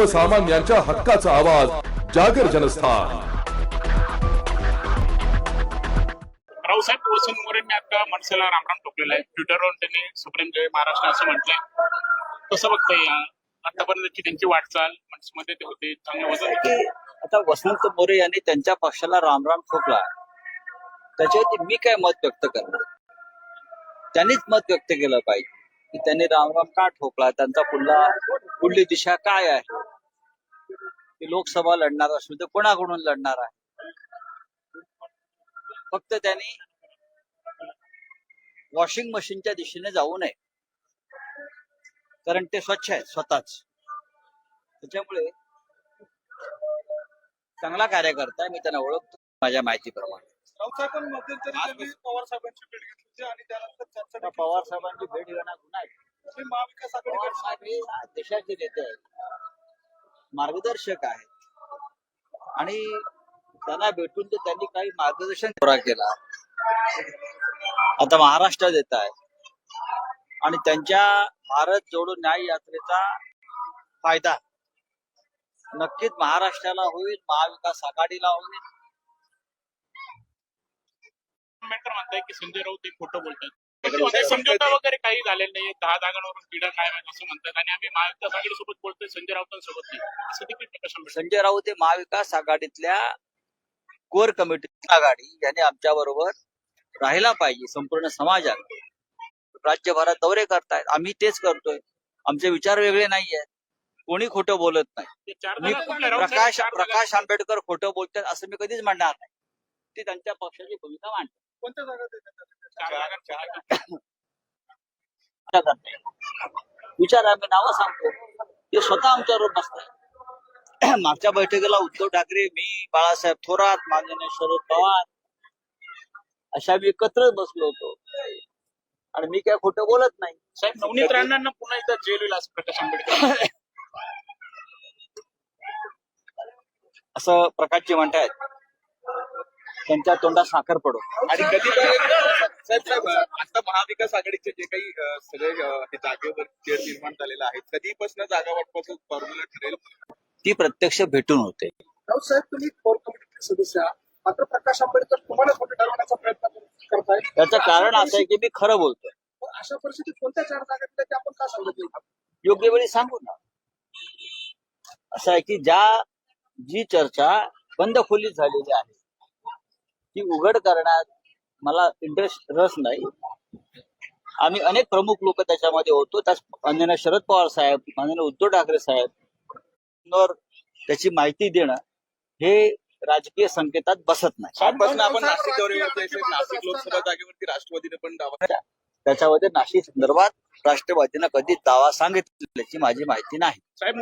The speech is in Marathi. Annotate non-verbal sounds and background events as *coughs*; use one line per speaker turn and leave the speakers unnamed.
सर्वसामान्यांच्या हक्काचा आवाज जागर जनस्थान.
रावसाहेब वसंत मोरेंनी आता मनसेला रामराम ठोकलेला आहे. ट्विटरवर त्यांनी सुप्रीम जय महाराष्ट्र असं म्हटलंय. कसं बघताय या. आतापर्यंतची त्यांची वाटचाल मनसेमध्ये ते होते. चांगलं वजन होते
की आता वसंत मोरे यांनी त्यांच्या पक्षाला रामराम ठोकला. त्याच्यावरती मी काय मत व्यक्त करणार? त्यांनीच मत व्यक्त केलं पाहिजे की त्यांनी रामराम का ठोकला? त्यांचा पुढला पुढली दिशा काय आहे? की लोकसभा लढणार असेल तर कोणाकडून लढणार आहे? फक्त त्यांनी वॉशिंग मशीनच्या दिशेने जाऊ नये. कारण ते स्वच्छ आहेत स्वतःच. त्याच्यामुळे चांगला कार्यकर्ता आहे मी त्यांना ओळखतो माझ्या माहितीप्रमाणे.
पवार साहेबांची भेट घेतली होती आणि त्यानंतर चर्चा
आता पवार साहेबांची भेट घेणं गुन्हा आहे देशाचे नेते आहेत. मार्गदर्शक आहेत. आणि त्यांना भेटून तर त्यांनी काही मार्गदर्शन पुरा केला. आता महाराष्ट्रात येत आहे. आणि त्यांच्या भारत जोडो न्याय यात्रेचा फायदा नक्कीच महाराष्ट्राला होईल महाविकास आघाडीला होईल.
आंबेडकर म्हणताय की संजय राऊत हे खोटं बोलतात. त्याच्यामध्ये समझोता वगैरे काही झालेला नाही. दहा जागांवरून काय असं म्हणतात. आणि आम्ही महाविकास आघाडीसोबत बोलतोय संजय राऊतांसोबत नाही. असं देखील प्रकाश आंबेडकर
संजय राऊत हे महाविकास आघाडीतल्या कोर कमिटी आघाडी. यांनी आमच्या बरोबर राहिला पाहिजे संपूर्ण समाजात राज्यभरात दौरे करतायत. आम्ही तेच करतोय. आमचे विचार वेगळे नाही आहेत कोणी खोटं बोलत नाही. प्रकाश प्रकाश आंबेडकर खोटं बोलतात असं मी कधीच म्हणणार नाही. ते त्यांच्या पक्षाची भूमिका मांडतात.
कोणत्या
विचार आम्ही *coughs* नावं सांगतो. ते स्वतः आमच्यावर बसतात *coughs* मागच्या बैठकीला उद्धव ठाकरे मी बाळासाहेब थोरात माननीय शरद पवार अशा मी एकत्रच बसलो होतो. आणि मी काय खोटं बोलत नाही.
साहेब नवनीत राणांना पुन्हा एकदा जेल होईल असं प्रकाश आंबेडकर *coughs*
असं प्रकाशजी म्हणतायत त्यांच्या तोंडात साखर पडो.
आणि कधीपर्यंत साहेब आता महाविकास आघाडीचे जे काही सगळे हे जागेवर जे निर्माण झालेलं आहे कधीपासून जागा वाटपाचं फॉर्म्युला ठरेल?
ती प्रत्यक्ष भेटून होते.
तुम्ही कोर कमिटीचे सदस्य आहात. मात्र प्रकाश आंबेडकर तुम्हाला खोटे ठरवण्याचा प्रयत्न करतायत
त्याचं कारण असं आहे की मी खरं बोलतोय.
पण अशा परिस्थितीत कोणत्या चार जागा दिल्या ते आपण का सांगत नाही?
योग्य वेळी सांगू ना. असं आहे की ज्या जी चर्चा बंद खोलीत झालेली आहे ती उघड करण्यात मला इंटरेस्ट रस नाही. आम्ही अनेक प्रमुख लोक त्याच्यामध्ये होतो. त्याच माननीय शरद पवार साहेब माननीय उद्धव ठाकरे साहेब त्याची माहिती देणं हे राजकीय संकेतात बसत नाही.
आपण नाशिक नाशिक लोकसभा जागेवरती राष्ट्रवादीने पण दावा
त्याच्यामध्ये नाशिक संदर्भात राष्ट्रवादीनं कधी दावा सांगितल्याची माझी माहिती नाही.